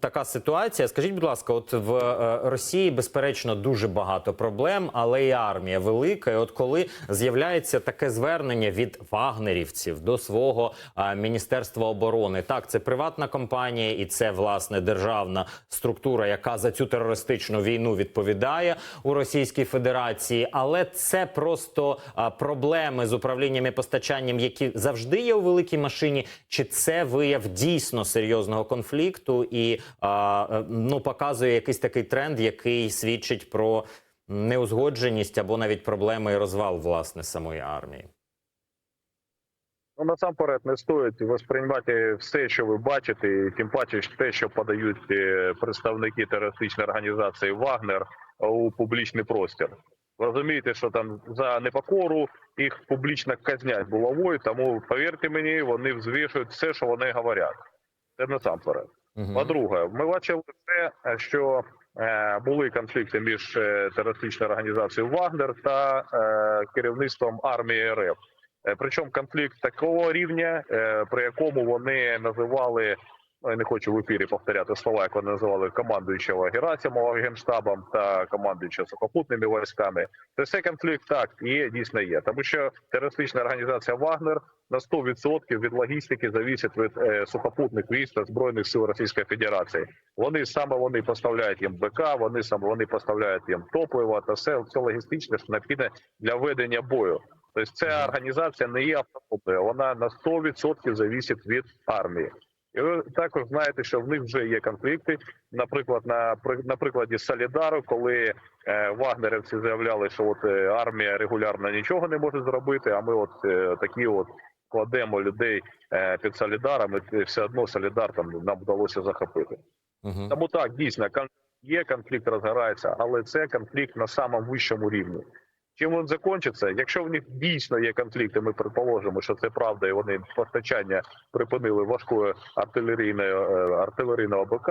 така ситуація. Скажіть, будь ласка, от в е, Росії безперечно дуже багато проблем, але і армія велика. І от коли з'являється таке звернення від вагнерівців до свого е, міністерства оборони, так це приватна компанія і це власне державна структура, яка за цю терористичну війну відповідає у Російській Федерації, але це просто е, проблеми з управлінням і постачанням, які завжди є у великій машині, чи це вияв дійсно серйозного конфлікту і е, ну показує якийсь такий тренд, який свідчить про неузгодженість або навіть проблеми і розвал власне самої армії. Ну, насамперед не стоїть восприймати все, що ви бачите, і тим паче те, що подають е, представники терористичної організації Вагнер у публічний простір. Ви Розумієте, що там за непокору їх публічно казнять булавою, тому повірте мені, вони взвішують все, що вони говорять. Це насамперед. По-друге, ми бачили те, що е, були конфлікти між е, терористичною організацією Вагнер та е, керівництвом армії РФ. Причому конфлікт такого рівня, при якому вони називали. Я не хочу в ефірі повторяти слова, як вони називали командуючого Герасимова генштабом та командуючого сухопутними військами. Це все конфлікт так є, дійсно є. Тому що терористична організація Вагнер на 100% від логістики завісить від е, сухопутних військ та збройних сил Російської Федерації. Вони саме вони поставляють їм БК, вони саме вони поставляють їм топливо та все, все логістичне, що необхідне для ведення бою. Тобто ця організація не є автономною, вона на 100% завісить від армії. І ви також знаєте, що в них вже є конфлікти. Наприклад, на на прикладі Солідару, коли е, вагнерівці заявляли, що от е, армія регулярно нічого не може зробити, а ми от е, такі от кладемо людей е, під Солідаром, і все одно Солідар там нам вдалося захопити. Мгм. Тому так дійсно є конфлікт, розгорається, але це конфлікт на самому вищому рівні. Чим він закінчиться? Якщо в них дійсно є конфлікти, ми предположимо, що це правда, і вони постачання припинили важкої артилерійної е, артилерійного БК.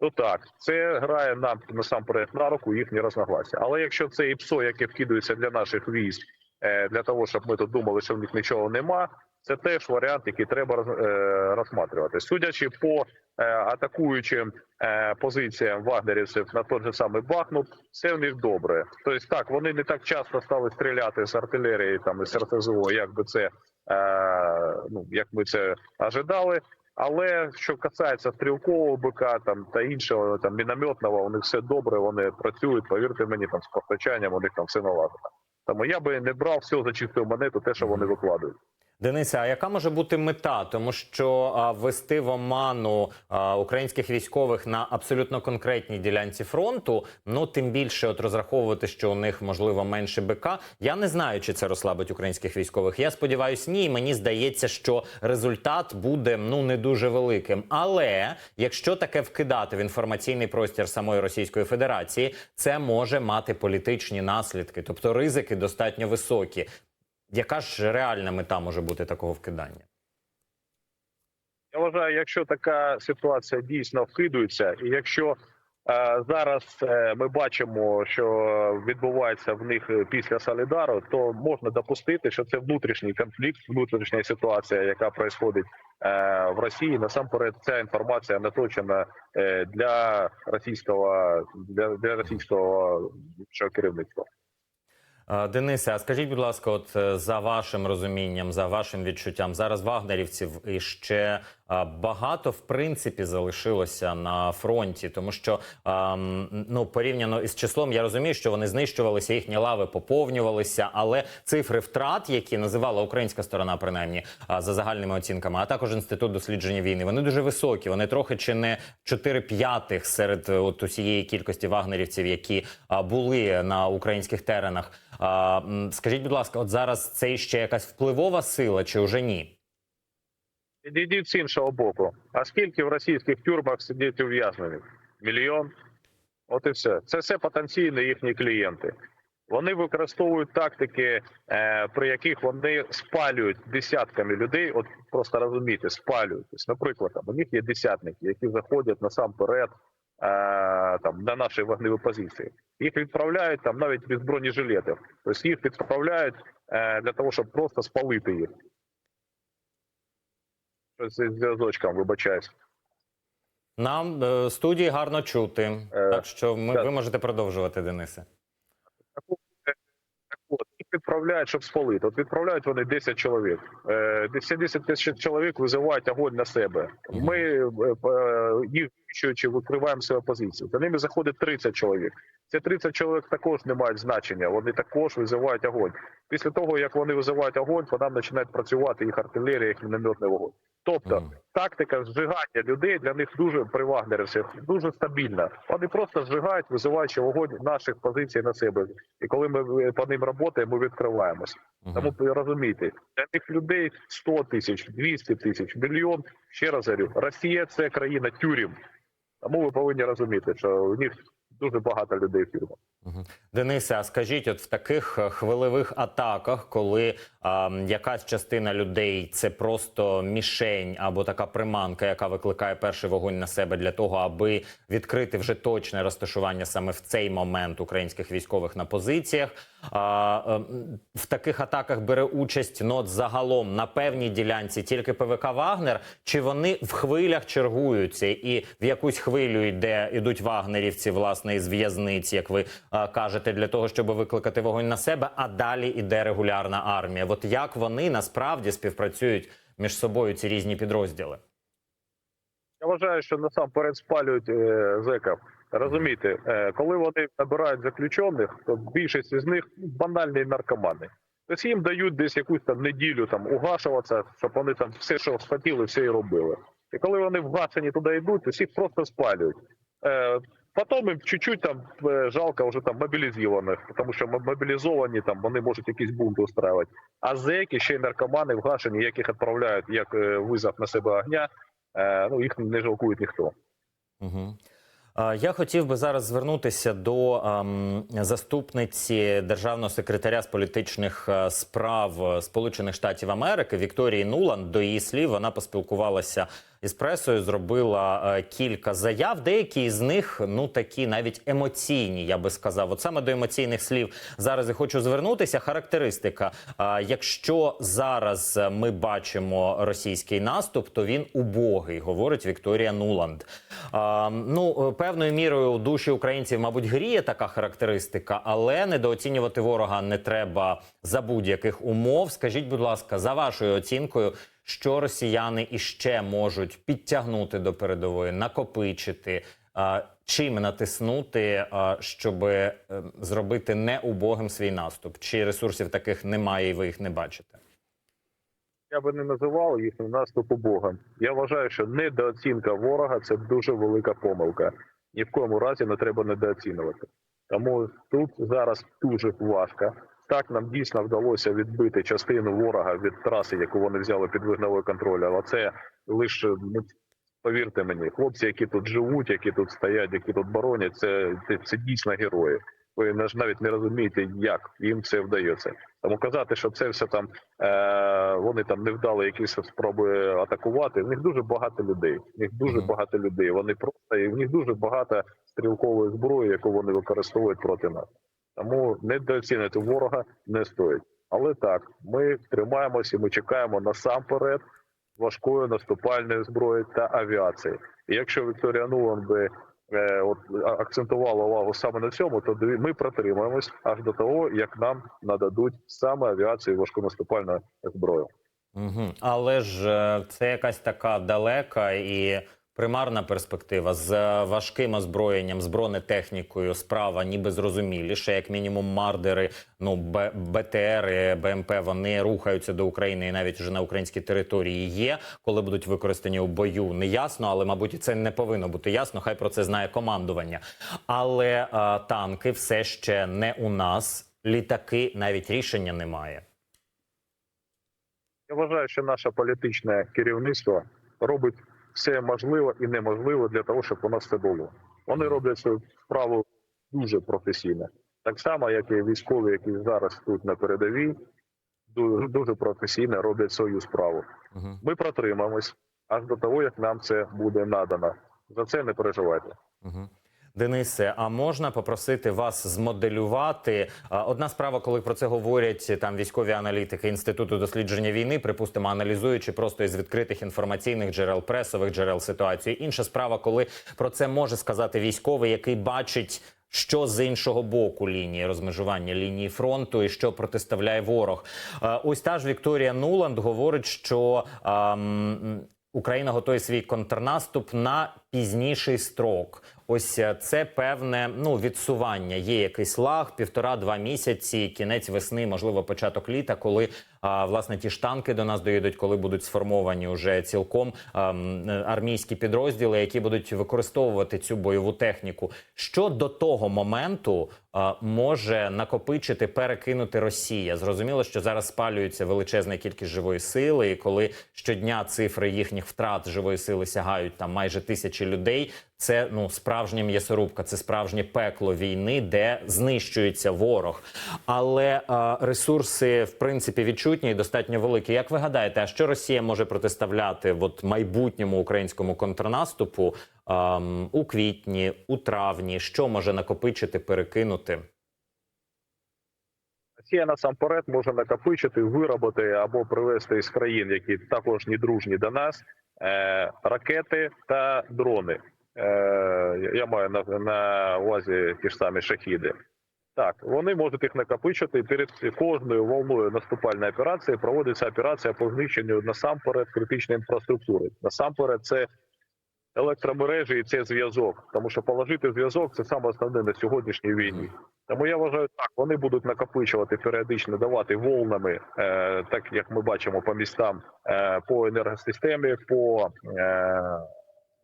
То так, це грає нам насамперед на руку їхні розногласся. Але якщо це ІПСО, яке вкидується для наших військ, е, для того, щоб ми тут думали, що в них нічого нема, це теж варіант, який треба е, розсматривати. Судячи по е, атакуючим е, позиціям вагнерівців на той же самий Бахмут, все в них добре. Тобто так, вони не так часто стали стріляти з артилерії там із РТЗО, як би це ну як ми це ожидали. Але що касається стрілкового БК там та іншого там мінометного, у них все добре. Вони працюють. Повірте мені, там з постачанням у них там все наладено. Тому я би не брав все за чисту монету, те, що вони викладають. Денисе, а яка може бути мета? Тому що а, ввести в оману українських військових на абсолютно конкретній ділянці фронту, ну тим більше от розраховувати, що у них можливо менше БК. Я не знаю, чи це розслабить українських військових. Я сподіваюся, ні. І Мені здається, що результат буде ну не дуже великим. Але якщо таке вкидати в інформаційний простір самої Російської Федерації, це може мати політичні наслідки, тобто ризики достатньо високі. Яка ж реальна мета може бути такого вкидання? Я вважаю, якщо така ситуація дійсно вкидується, і якщо е, зараз е, ми бачимо, що відбувається в них після Солідару, то можна допустити, що це внутрішній конфлікт, внутрішня ситуація, яка відбувається е, в Росії. Насамперед, ця інформація наточена е, для російського для, для російського керівництва. Е, Денисе, а скажіть, будь ласка, от е, за вашим розумінням, за вашим відчуттям, зараз вагнерівців і ще багато в принципі залишилося на фронті, тому що ну порівняно із числом, я розумію, що вони знищувалися, їхні лави поповнювалися, але цифри втрат, які називала українська сторона, принаймні за загальними оцінками, а також інститут дослідження війни, вони дуже високі. Вони трохи чи не 4 п'ятих серед от усієї кількості вагнерівців, які були на українських теренах. Скажіть, будь ласка, от зараз це ще якась впливова сила, чи вже ні? Підійдіть з іншого боку. А скільки в російських тюрмах сидять ув'язнених? Мільйон. От і все. Це все потенційні їхні клієнти. Вони використовують тактики, е, при яких вони спалюють десятками людей. От просто розумієте, спалюють. Наприклад, там, у них є десятники, які заходять насамперед е, там, на наші вогневі позиції. Їх відправляють там навіть без бронежилетів. Тобто їх відправляють е, для того, щоб просто спалити їх. Зі зв'язочком, вибачаюсь. Нам е, студії гарно чути. Е, Так що ми, ви можете продовжувати, Денисе. От, їх відправляють, щоб спалити. От відправляють вони 10 чоловік. Е, 10 тисяч чоловік визивають огонь на себе. Ми е, е, їх знищуючи, викриваємо свою позицію. За ними заходить 30 чоловік. Ці 30 чоловік також не мають значення. Вони також визивають огонь. Після того, як вони визивають огонь, по нам починають працювати їх артилерія, їх мінометний вогонь. Тобто тактика зжигання людей для них дуже при вагнерівцях дуже стабільна. Вони просто зжигають, визиваючи вогонь наших позицій на себе. І коли ми е, по ним працюємо, ми відкриваємося. Тому ви розумієте, для тих людей 100 тисяч, 200 тисяч, мільйон. Ще раз говорю, Росія це країна тюрем. Тому ви повинні розуміти, що у них дуже багато людей в тюрмах. Денисе, а скажіть, от в таких е, хвилевих атаках, коли а, якась частина людей це просто мішень або така приманка, яка викликає перший вогонь на себе для того, аби відкрити вже точне розташування саме в цей момент українських військових на позиціях. А, е, в таких атаках бере участь ну, загалом на певній ділянці тільки ПВК Вагнер, чи вони в хвилях чергуються і в якусь хвилю йде ідуть вагнерівці, власне, із в'язниць, як ви а, кажете, для того, щоб викликати вогонь на себе, а далі іде регулярна армія. От як вони насправді співпрацюють між собою ці різні підрозділи? Я вважаю, що насамперед спалюють е, зеків. Розумієте, е, коли вони набирають заключених, то більшість з них банальні наркомани. Тобто їм дають десь якусь там неділю там угашуватися, щоб вони там все, що хотіли, все і робили. І коли вони вгашені туди йдуть, то всіх просто спалюють. Е, Потім їм чуть-чуть там е, жалко вже там мобілізованих, тому що мобілізовані там вони можуть якісь бунти устраювати. А зеки ще й наркомани вгашені, яких відправляють як е, визов на себе огня. Е, ну їх не жалкують ніхто. Угу. Я хотів би зараз звернутися до ем, заступниці державного секретаря з політичних е, справ Сполучених Штатів Америки Вікторії Нуланд. До її слів вона поспілкувалася із пресою, зробила е, кілька заяв. Деякі з них ну такі навіть емоційні, я би сказав. От саме до емоційних слів зараз і хочу звернутися. Характеристика: Е, якщо зараз е, ми бачимо російський наступ, то він убогий, говорить Вікторія Нуланд. А, ну, е, певною мірою у душі українців, мабуть, гріє така характеристика, але недооцінювати ворога не треба за будь-яких умов. Скажіть, будь ласка, за вашою оцінкою, що росіяни іще можуть підтягнути до передової, накопичити, чим натиснути, щоб е, зробити неубогим свій наступ? Чи ресурсів таких немає, і ви їх не бачите? Я би не називав їхнім наступу Богом. Я вважаю, що недооцінка ворога це дуже велика помилка. Ні в коєму разі не треба недооцінювати. Тому тут зараз дуже важко. Так нам дійсно вдалося відбити частину ворога від траси, яку вони взяли під вогневий контроль. Але це лише ну, повірте мені, хлопці, які тут живуть, які тут стоять, які тут боронять, це, це, це дійсно герої. Ви навіть не розумієте, як їм це вдається. Тому казати, що це все там е, вони там не вдали якісь спроби атакувати. В них дуже багато людей. В них дуже багато людей. Вони просто і в них дуже багато стрілкової зброї, яку вони використовують проти нас. Тому недооцінити ворога не стоїть. Але так, ми тримаємося, і ми чекаємо насамперед важкої наступальної зброї та авіації. І якщо Вікторія Нуланд би е, от акцентувала увагу саме на цьому, то ми протримаємось аж до того, як нам нададуть саме авіацію і важконаступальну зброю. Угу. Але ж е, це якась така далека і примарна перспектива з е, важким озброєнням, з бронетехнікою. Справа ніби зрозуміліше, як мінімум, мардери, ну БТР, БМП вони рухаються до України і навіть вже на українській території є. Коли будуть використані у бою, не ясно, але мабуть це не повинно бути ясно. Хай про це знає командування. Але е, танки все ще не у нас. Літаки навіть рішення немає. Я вважаю, що наше політичне керівництво робить все можливе і неможливе для того, щоб у нас це було. Вони роблять свою справу дуже професійно, так само, як і військові, які зараз тут на передовій, дуже, дуже професійно роблять свою справу. Угу. Ми протримаємось аж до того, як нам це буде надано. За це не переживайте. Угу. Денисе, а можна попросити вас змоделювати одна справа, коли про це говорять там військові аналітики інституту дослідження війни, припустимо, аналізуючи просто із відкритих інформаційних джерел, пресових джерел ситуації. Інша справа, коли про це може сказати військовий, який бачить. Що з іншого боку лінії розмежування лінії фронту і що протиставляє ворог? Ось та ж Вікторія Нуланд говорить, що ем, Україна готує свій контрнаступ на пізніший строк. Ось е, це певне ну відсування. Є якийсь лаг, півтора-два місяці, кінець весни, можливо, початок літа, коли а, власне ті ж танки до нас доїдуть, коли будуть сформовані уже цілком ам, е, армійські підрозділи, які будуть використовувати цю бойову техніку. Що до того моменту а, може накопичити, перекинути Росія? Зрозуміло, що зараз спалюється величезна кількість живої сили, і коли щодня цифри їхніх втрат живої сили сягають там майже тисячі людей. Це ну справжня м'ясорубка, це справжнє пекло війни, де знищується ворог. Але а, ресурси в принципі відчутні і достатньо великі. Як ви гадаєте, а що Росія може протиставляти от майбутньому українському контрнаступу ам, у квітні, у травні? Що може накопичити, перекинути? Росія насамперед може накопичити, виробити або привезти з країн, які також недружні до нас, е, ракети та дрони. Е, я маю на увазі ті ж самі шахіди. Так, вони можуть їх накопичити. Перед кожною волною наступальної операції проводиться операція по знищенню насамперед критичної інфраструктури. Насамперед, це електромережі і це зв'язок. Тому що положити зв'язок це саме основне на сьогоднішній війні. Тому я вважаю, так вони будуть накопичувати періодично, давати волнами, е, так як ми бачимо по містам, е, по енергосистемі, по, е,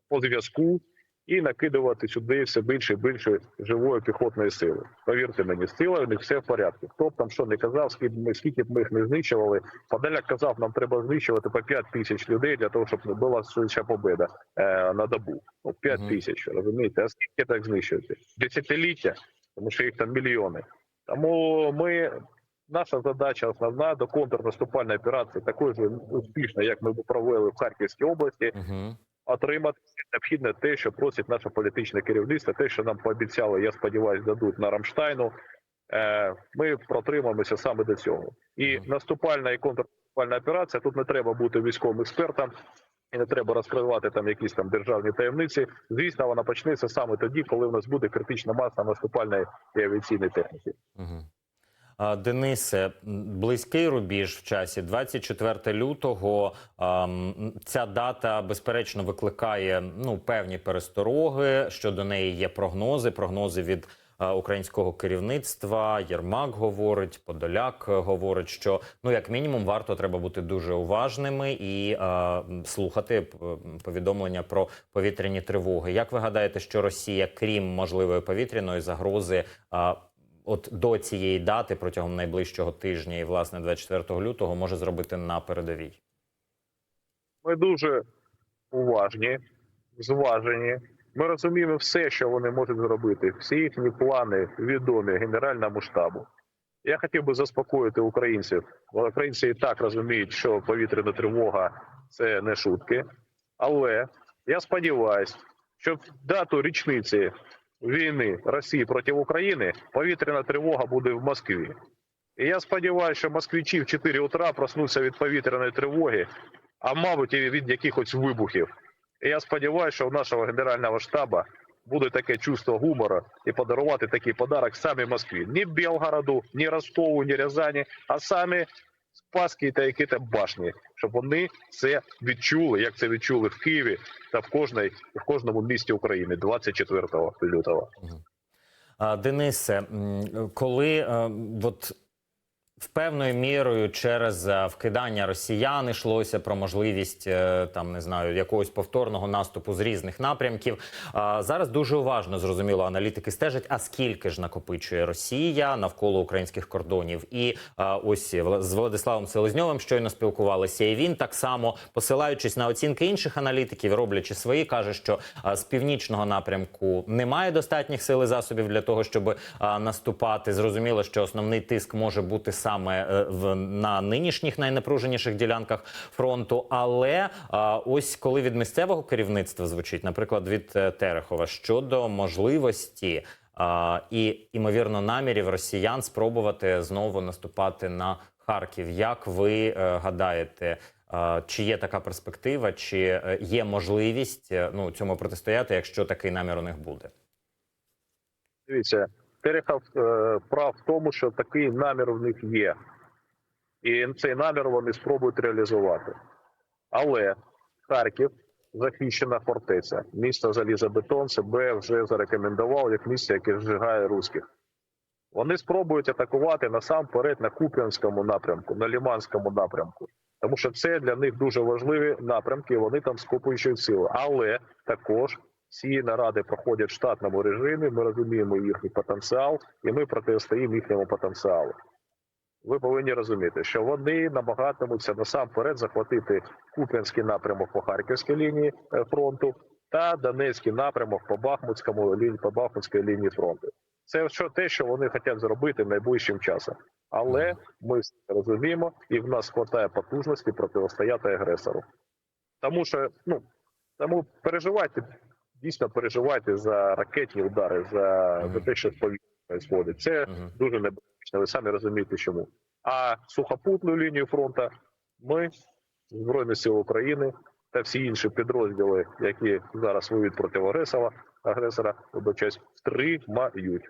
по зв'язку, і накидувати сюди все більше і більше живої піхотної сили. Повірте мені, з силою у них все в порядку. Хто б там що не казав, скільки ми скільки б ми їх не знищували. Подаляк казав, нам треба знищувати по 5 тисяч людей для того, щоб не була швидша победа е, на добу. Ну, 5 тисяч, розумієте? А скільки так знищується? Десятиліття, тому що їх там мільйони. Тому ми. Наша задача основна до контрнаступальної операції такої ж успішна, як ми провели в Харківській області, Угу. отримати необхідне те, що просить наше політичне керівництво, те, що нам пообіцяли, я сподіваюся, дадуть на Рамштайну. Е, Ми протримаємося саме до цього. І наступальна і контрнаступальна операція тут не треба бути військовим експертом. І не треба розкривати там якісь там державні таємниці. Звісно, вона почнеться саме тоді, коли в нас буде критична маса наступальної і авіаційної техніки. Угу. Денисе, близький рубіж в часі 24 лютого. Ця дата безперечно викликає ну певні перестороги. Щодо неї є прогнози. Прогнози від українського керівництва. Єрмак говорить, Подоляк е, говорить, що ну як мінімум варто треба бути дуже уважними і м, слухати повідомлення про повітряні тривоги. Як ви гадаєте, що Росія, крім можливої повітряної загрози, а, от до цієї дати протягом найближчого тижня і власне 24 лютого може зробити на передовій. Ми дуже уважні, зважені. Ми розуміємо все, що вони можуть зробити. Всі їхні плани відомі Генеральному штабу. Я хотів би заспокоїти українців. Українці і так розуміють, що повітряна тривога це не шутки. Але я сподіваюся, що в дату річниці війни Росії проти України повітряна тривога буде в Москві. І я сподіваюся, що москвичі в 4 утра проснуться від повітряної тривоги, а мабуть, і від якихось вибухів. І я сподіваюся, що у нашого генерального штабу буде таке чувство гумору і подарувати такий подарок самі Москві. Ні Білгороду, ні Ростову, ні Рязані, а самі Спаски та які там башні, щоб вони це відчули, як це відчули в Києві та в кожній в кожному місті України 24 лютого. Денисе, коли е, от в певною мірою через е, вкидання росіян йшлося про можливість е, там не знаю якогось повторного наступу з різних напрямків. Зараз дуже уважно зрозуміло, аналітики стежать. А скільки ж накопичує Росія навколо українських кордонів? І ось з Владиславом Селезньовим щойно спілкувалися. І він так само, посилаючись на оцінки інших аналітиків, роблячи свої, каже, що з північного напрямку немає достатніх сил засобів для того, щоб наступати. Зрозуміло, що основний тиск може бути саме е, в на нинішніх найнапруженіших ділянках фронту. Але а, ось коли від місцевого керівництва звучить, наприклад, від е, Терехова щодо можливості. І ймовірно намірів росіян спробувати знову наступати на Харків. Як ви е, гадаєте, е, чи є така перспектива, чи е, є можливість е, ну цьому протистояти, якщо такий намір у них буде? Дивіться, Терехов е, прав в тому, що такий намір в них є. І цей намір вони спробують реалізувати. Але Харків захищена фортеця. Місто Залізобетон себе вже зарекомендував як місце, яке зжигає руських. Вони спробують атакувати насамперед на Куп'янському напрямку, на Ліманському напрямку. Тому що це для них дуже важливі напрямки, вони там скопуючи сили. Але також ці наради проходять в штатному режимі. Ми розуміємо їхній потенціал, і ми протистоїмо їхньому потенціалу. Ви повинні розуміти, що вони намагатимуться насамперед захватити Куп'янський напрямок по Харківській лінії е, фронту та Донецький напрямок по Бахмутському лінії по Бахмутській лінії фронту. Це що те, що вони хочуть зробити найближчим часом. Але ми розуміємо, і в нас вистачає потужності протистояти агресору. Тому що ну тому переживайте, дійсно переживайте за ракетні удари, за, Мгм. за те, що з повітря відбувається. Це Мгм. дуже небезпечно. Ви самі розумієте, чому. А сухопутну лінію фронту ми, Збройні Сили України та всі інші підрозділи, які зараз воюють проти агресора, агресора, вибачаюсь, втримають.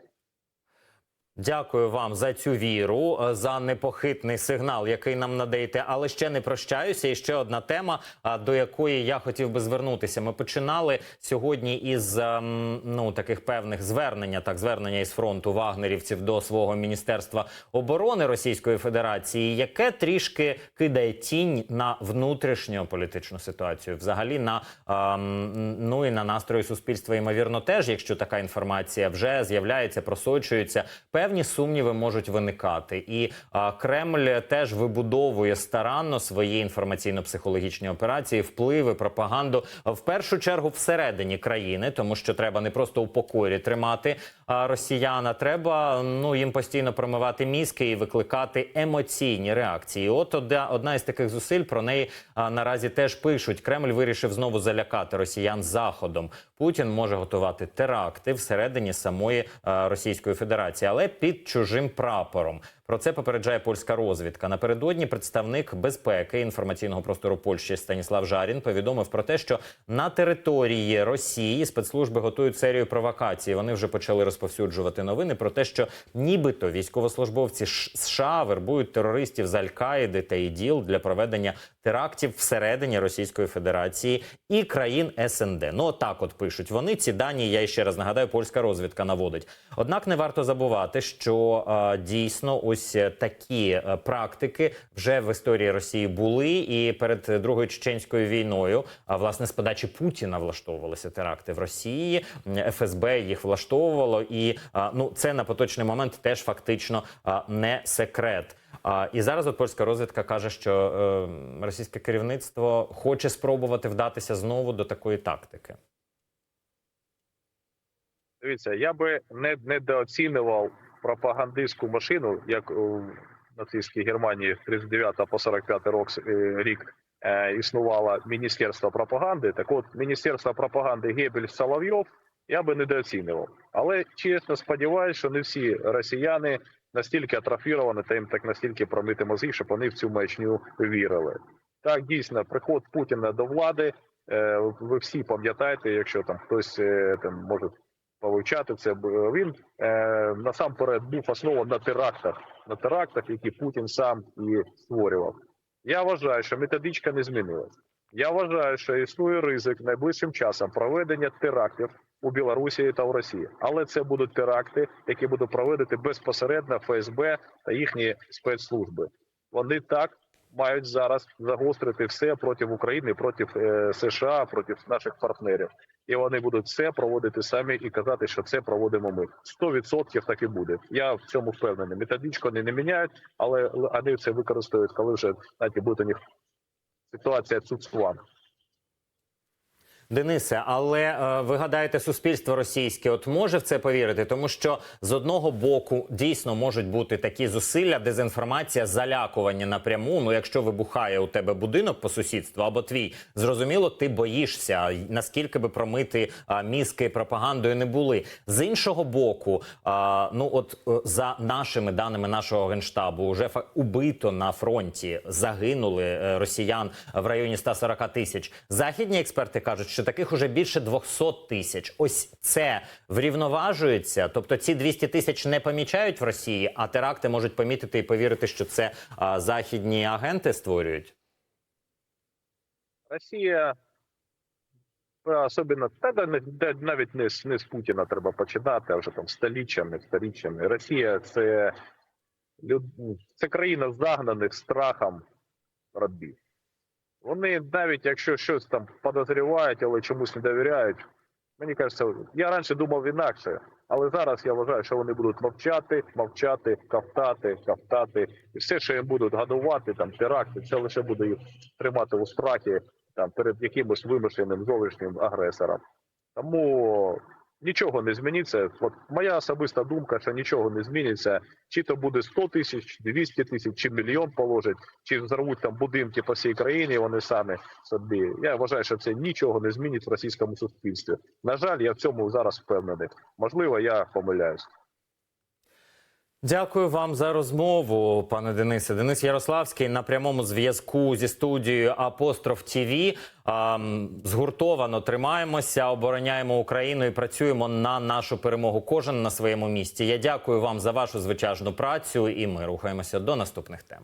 Дякую вам за цю віру, е, за непохитний сигнал, який нам надаєте. Але ще не прощаюся. І ще одна тема, а, до якої я хотів би звернутися. Ми починали сьогодні із ем, ну таких певних звернення, так звернення із фронту вагнерівців до свого міністерства оборони Російської Федерації, яке трішки кидає тінь на внутрішню політичну ситуацію, взагалі на ем, ну і на настрої суспільства. Ймовірно, теж, якщо така інформація вже з'являється, просочується, певні сумніви можуть виникати. І а, Кремль теж вибудовує старанно свої інформаційно-психологічні операції, впливи, пропаганду в першу чергу всередині країни, тому що треба не просто у покорі тримати а, росіян, треба ну їм постійно промивати мізки і викликати емоційні реакції. От одна із таких зусиль про неї наразі теж пишуть. Кремль вирішив знову залякати росіян заходом. Путін може готувати теракти всередині самої Російської Федерації, але під чужим прапором. Про це попереджає польська розвідка. Напередодні представник безпеки інформаційного простору Польщі Станіслав Жарін повідомив про те, що на території Росії спецслужби готують серію провокацій. Вони вже почали розповсюджувати новини про те, що нібито військовослужбовці США вербують терористів з Аль-Каїди та ІДІЛ для проведення терактів всередині Російської Федерації і країн СНД. Ну отак, от пишуть вони. Ці дані я ще раз нагадаю, польська розвідка наводить. Однак не варто забувати, що е, дійсно ось е, такі е, практики вже в історії Росії були, і перед другою чеченською війною, а власне з подачі Путіна влаштовувалися теракти в Росії. ФСБ їх влаштовувало, і е, ну це на поточний момент теж фактично е, не секрет. А, і зараз от польська розвідка каже, що е, російське керівництво хоче спробувати вдатися знову до такої тактики. Дивіться, я би не недооцінював пропагандистську машину, як у нацистській Германії з 39 по 45 рок, е, рік е, існувало Міністерство пропаганди. Так от, Міністерство пропаганди Гебель Соловйов я би недооцінював. Але чесно сподіваюся, що не всі росіяни настільки атрофіровані та їм так настільки промити мозги, щоб вони в цю маячню вірили. Так, дійсно, приход Путіна до влади. е, Ви всі пам'ятаєте, якщо там хтось е, там може повивчати це. Він е, насамперед був оснований на терактах, на терактах, які Путін сам і створював. Я вважаю, що методичка не змінилась. Я вважаю, що існує ризик найближчим часом проведення терактів у Білорусі та в Росії, але це будуть теракти, які будуть проводити безпосередньо ФСБ та їхні спецслужби. Вони так мають зараз загострити все проти України, проти е, США, проти наших партнерів і вони будуть все проводити самі і казати, що це проводимо ми. 100% так і буде. Я в цьому впевнений. Методичку вони не міняють, але вони це використовують, коли вже знаєте, буде у них ситуація цуцван. Денисе, але е, ви гадаєте, суспільство російське от може в це повірити, тому що з одного боку дійсно можуть бути такі зусилля, дезінформація, залякування напряму. Ну, якщо вибухає у тебе будинок по сусідству або твій, зрозуміло, ти боїшся, наскільки би промити мізки пропагандою не були. З іншого боку, ну от е, за нашими даними нашого генштабу, вже убито на фронті, загинули е, росіян в районі 140 тисяч. Західні експерти кажуть, що таких уже більше 200 тисяч. Ось це врівноважується. Тобто ці 200 тисяч не помічають в Росії, а теракти можуть помітити і повірити, що це а, західні агенти створюють. Росія особливо та навіть не з не з Путіна треба починати, а вже там століттями, сторіччями. Росія це це країна загнаних страхом рабів. Вони навіть якщо щось там подозрівають, але чомусь не довіряють. Мені кажеться, я раніше думав інакше, але зараз я вважаю, що вони будуть мовчати, мовчати, кавтати, кавтати. І все, що їм будуть гадувати, там теракти, це лише буде їх тримати у страхі там перед якимось вимишленим зовнішнім агресором. Тому нічого не зміниться. От моя особиста думка, що нічого не зміниться. Чи то буде 100 тисяч, 200 тисяч, чи мільйон положить, чи взорвуть там будинки по всій країні. Вони самі собі. Я вважаю, що це нічого не змінить в російському суспільстві. На жаль, я в цьому зараз впевнений. Можливо, я помиляюсь. Дякую вам за розмову, пане Денисе. Денис Ярославський на прямому зв'язку зі студією Апостроф ТІВІ. Згуртовано тримаємося, обороняємо Україну і працюємо на нашу перемогу. Кожен на своєму місці. Я дякую вам за вашу звичайну працю, і ми рухаємося до наступних тем.